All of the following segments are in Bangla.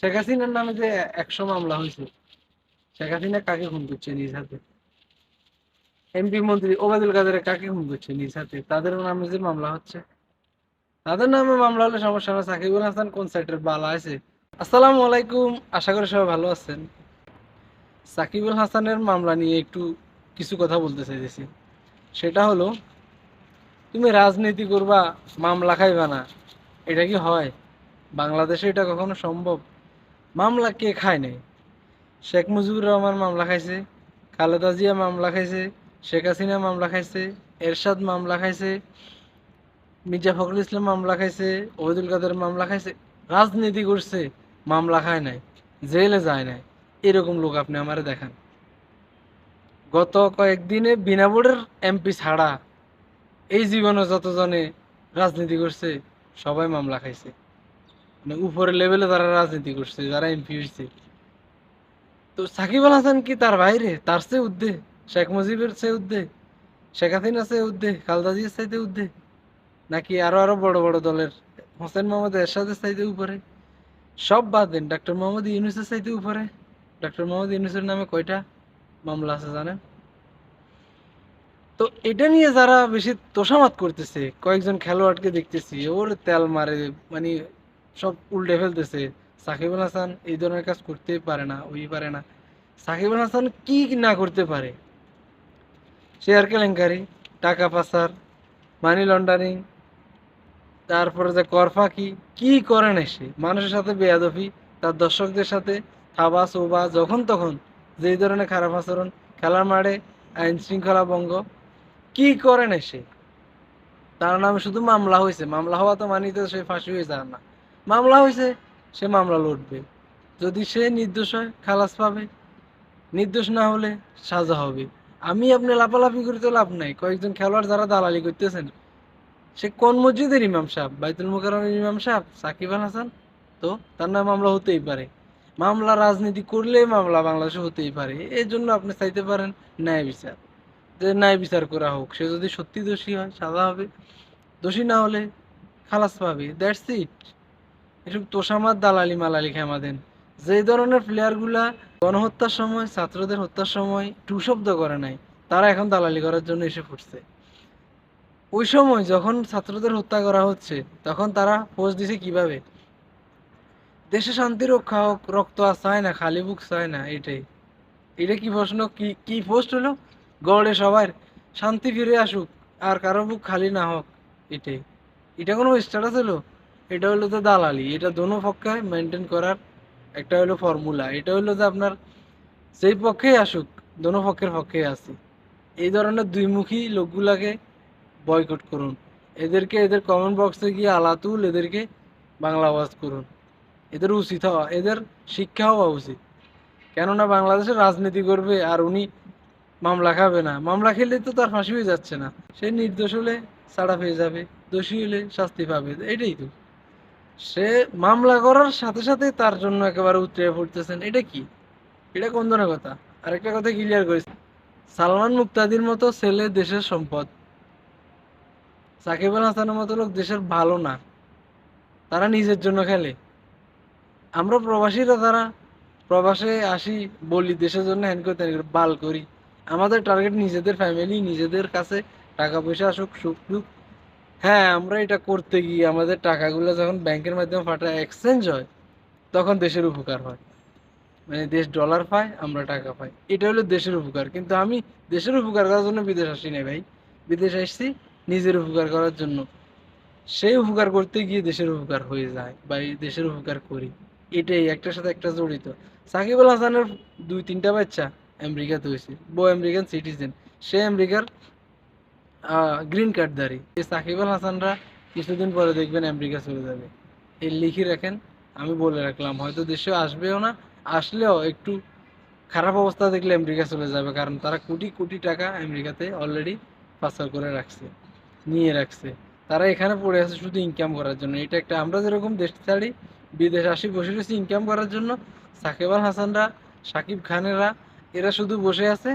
শেখ হাসিনার নামে যে একশো মামলা হয়েছে, শেখ হাসিনা কাকে খুন করছে নিজ হাতে? এমপি মন্ত্রী ওবায়দুল কাদের কাকে খুন করছে নিজ হাতে? তাদের নামে যে মামলা হচ্ছে। তাদের নামে মামলা হলে সমস্যা না, সাকিবুল হাসান কোন সাইটের বালা আছে? আসসালামু আলাইকুম, আশা করি সবাই ভালো আছেন। সাকিবুল হাসানের মামলা নিয়ে একটু কিছু কথা বলতে চাইতেছি। সেটা হলো, তুমি রাজনীতি করবা, মামলা খাইবা না, এটা কি হয়? বাংলাদেশে এটা কখনো সম্ভব? মামলা কে খায় নাই? শেখ মুজিবুর রহমান মামলা খাইছে, খালেদা জিয়া মামলা খাইছে, শেখ হাসিনা মামলা খাইছে, এরশাদ মামলা খাইছে, মির্জা ফখরুল ইসলাম মামলা খাইছে, ওবায়দুল কাদের মামলা খাইছে, রাজনীতি করছে, মামলা খায় নাই, জেলে যায় নাই। এরকম লোক আপনি আমারে দেখান। গত কয়েকদিনে বিনা বোর্ডের এমপি ছাড়া এই জীবনে যতজনে রাজনীতি করছে, সবাই মামলা খাইছে। মানে উপরের লেভেলে তারা রাজনীতি করছে, যারা এমপি হয়েছে তো সাকিব আল হাসান কি তার বাইরে তার চেয়ে উদ্ধে শেখ মুজিবের চেয়ে উদ্ধে শেখ হাসিনা চেয়ে উদ্ধে খালদা জিয়ার চাইতে উদ্ধে নাকি আরও আরও বড় বড় দলের হোসেন মোহাম্মদ এরশাদের চাইতে উপরে? সব বাদ দেন ডক্টর মোহাম্মদ ইউনুসের চাইতে উপরে। ডাক্তার মোহাম্মদ ইউনুসের নামে কয়টা মামলা আছে জানেন? তো এটা নিয়ে যারা বেশি তোষামাত করতেছে, কয়েকজন খেলোয়াড়কে দেখতেছি, ওর তেল মারে মানে সব উল্টে ফেলতেছে। সাকিব আল হাসান এই ধরনের কাজ করতে পারে না, ওই পারে না। সাকিব আল হাসান কি না করতে পারে? শেয়ার কেলেঙ্কারি, টাকা পাচার মানি লন্ডারিং তারপরে যে করফাকি কি করে না সে? মানুষের সাথে বেয়াদফি তার দর্শকদের সাথে থাবা সোবা যখন তখন যেই ধরনের খারাপ আচরণ খেলার মাঠে আইন শৃঙ্খলা ভঙ্গ, কি করে না সে? তার নামে শুধু মামলা হয়েছে। মামলা হওয়া তো মানি তো সে ফাঁসি হয়ে যার না। মামলা হয়েছে, সে মামলা লড়বে। যদি সে নির্দোষ হয়, খালাস পাবে। নির্দোষ না হলে সাজা হবে। আমি আপনি লাফালাফি করে তো লাভ নাই। কয়েকজন খেলোয়াড় যারা দালালি করতেছেন, সে কোন মসজিদের ইমাম সাহেব? বাইতুল মুকাররমের ইমাম সাহেব? সাকিব আল হাসান? তো তার নামে মামলা হতেই পারে। মামলা রাজনীতি করলে মামলা বাংলাদেশে হতেই পারে। এই জন্য আপনি চাইতে পারেন ন্যায় বিচার। যে ন্যায় বিচার করা হোক, সে যদি সত্যি দোষী হয়, সাজা হবে। দোষী না হলে খালাস পাবে। দ্যাটস ইট এসব তোষামার দালালি মালালি খেমা দেন। যে ধরনের প্লেয়ারগুলা গণহত্যার সময়, ছাত্রদের হত্যার সময় টু শব্দ করে নাই, তারা এখন দালালি করার জন্য এসে ফুটছে। ওই সময় যখন ছাত্রদের হত্যা করা হচ্ছে, তখন তারা পোস্ট দিছে কীভাবে? দেশে শান্তি রক্ষা হোক, রক্ত আর চায় না, খালি বুক চায় না, এটাই। এটা কি প্রশ্ন? কি কি পোস্ট হলো? গড়ে সবার শান্তি ফিরে আসুক, আর কারও বুক খালি না হোক, এটাই। এটা কোনো স্ট্যাটাস হলো? এটা হলো তো দালালি, এটা দোনো পক্ষে মেনটেন করার একটা হলো ফর্মুলা এটা হলো যে আপনার সেই পক্ষেই আসুক, দোনো পক্ষের পক্ষেই আসি এই ধরনের দুইমুখী লোকগুলাকে বয়কট করুন। এদেরকে এদের কমেন্ট বক্সে গিয়ে আলাতুল এদেরকে বাংলা আওয়াজ করুন। এদের উচিত হওয়া, এদের শিক্ষা হওয়া উচিত। কেননা বাংলাদেশে রাজনীতি করবে আর উনি মামলা খাবে না। মামলা খেলে তো তার ফাঁসি হয়ে যাচ্ছে না। সে নির্দোষ হলে ছাড়া পেয়ে যাবে, দোষী হলে শাস্তি পাবে, এটাই তো। সে মামলা করার সাথে সাথে তার জন্য একেবারে উতরে পড়তেছেন। এটা কি? এটা কোন ধরনের কথা? আরেকটা কথা ক্লিয়ার করেছি সালমান মুক্তাদির মতো ছেলে দেশের সম্পদ। সাকিব আল হাসানের মতো লোক দেশের ভালো না। তারা নিজের জন্য খেলে। আমরা প্রবাসীরা তারা প্রবাসে আসি, বলি, দেশের জন্য হ্যান করে ত্যান বাল করি। আমাদের টার্গেট নিজেদের ফ্যামিলি নিজেদের কাছে টাকা পয়সা আসুক, সুখ টুক হ্যাঁ আমরা এটা করতে গিয়ে আমাদের টাকাগুলো যখন ব্যাংকের মাধ্যমে ফাটা এক্সচেঞ্জ হয়, তখন দেশের উপকার হয়। মানে দেশ ডলার পায়, আমরা টাকা পাই। এটা হলো দেশের উপকার। কিন্তু আমি দেশের উপকার করার জন্য বিদেশ আসি না ভাই। বিদেশ আসছি নিজের উপকার করার জন্য। সেই উপকার করতে গিয়ে দেশের উপকার হয়ে যায় বা দেশের উপকার করি। এটাই, একটার সাথে একটা জড়িত। সাকিব আল হাসানের দুই তিনটা বাচ্চা আমেরিকাতে হয়েছে। বউ আমেরিকান সিটিজেন সে আমেরিকার গ্রিন কার্ডধারী এই সাকিব আল হাসানরা কিছুদিন পরে দেখবেন আমেরিকা চলে যাবে। এই লিখে রাখেন, আমি বলে রাখলাম, হয়তো দেশে আসবেও না, আসলেও একটু খারাপ অবস্থা দেখলে আমেরিকা চলে যাবে, কারণ তারা কোটি কোটি টাকা আমেরিকাতে অলরেডি পাচার করে রাখছে, নিয়ে রাখছে। তারা এখানে পড়ে আছে শুধু ইনকাম করার জন্য। এটা একটা, আমরা যেরকম দেশ ছাড়ি, বিদেশ আসি, বসে রয়েছি ইনকাম করার জন্য, সাকিব আল হাসানরা, সাকিব খানেরা, এরা শুধু বসে আছে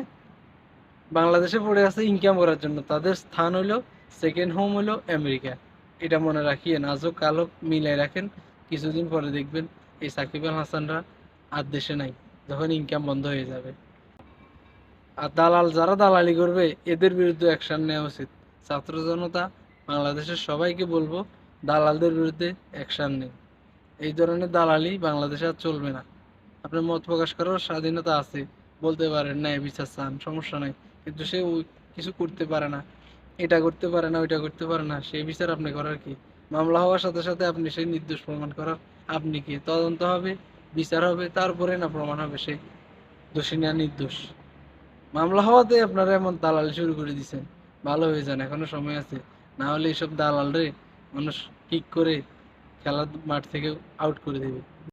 বাংলাদেশে পড়ে আছে ইনকাম করার জন্য। তাদের স্থান হলো সেকেন্ড হোম হলো আমেরিকা। এটা মনে রাখিয়েন আজও কালো মিলাই রাখেন। কিছুদিন পরে দেখবেন এই সাকিব আল হাসানরা আর দেশে নাই, যখন ইনকাম বন্ধ হয়ে যাবে। আর দালাল যারা দালালি করবে, এদের বিরুদ্ধে অ্যাকশন নেওয়া উচিত। ছাত্র জনতা, বাংলাদেশের সবাইকে বলব, দালালদের বিরুদ্ধে অ্যাকশন নেই এই ধরনের দালালি বাংলাদেশে আর চলবে না। আপনার মত প্রকাশ করার স্বাধীনতা আছে, বলতে পারেন ন্যায় বিচার চান, সমস্যা নাই। কিন্তু সে কিছু করতে পারে না। এটা করতে পারে না, ওইটা করতে পারে না। সেই বিচার আপনি করার কি? মামলা হওয়ার সাথে সাথে আপনি সেই নির্দোষ প্রমাণ করার আপনি কি? তদন্ত হবে, বিচার হবে, তারপরে না প্রমাণ হবে সে দোষী না নির্দোষ? মামলা হওয়াতে আপনারা এমন দালাল শুরু করে দিচ্ছেন ভালো হয়ে যান, এখনও সময় আছে। না হলে এইসব দালাল রে মানুষ কিক করে খেলার মাঠ থেকে আউট করে দেবে।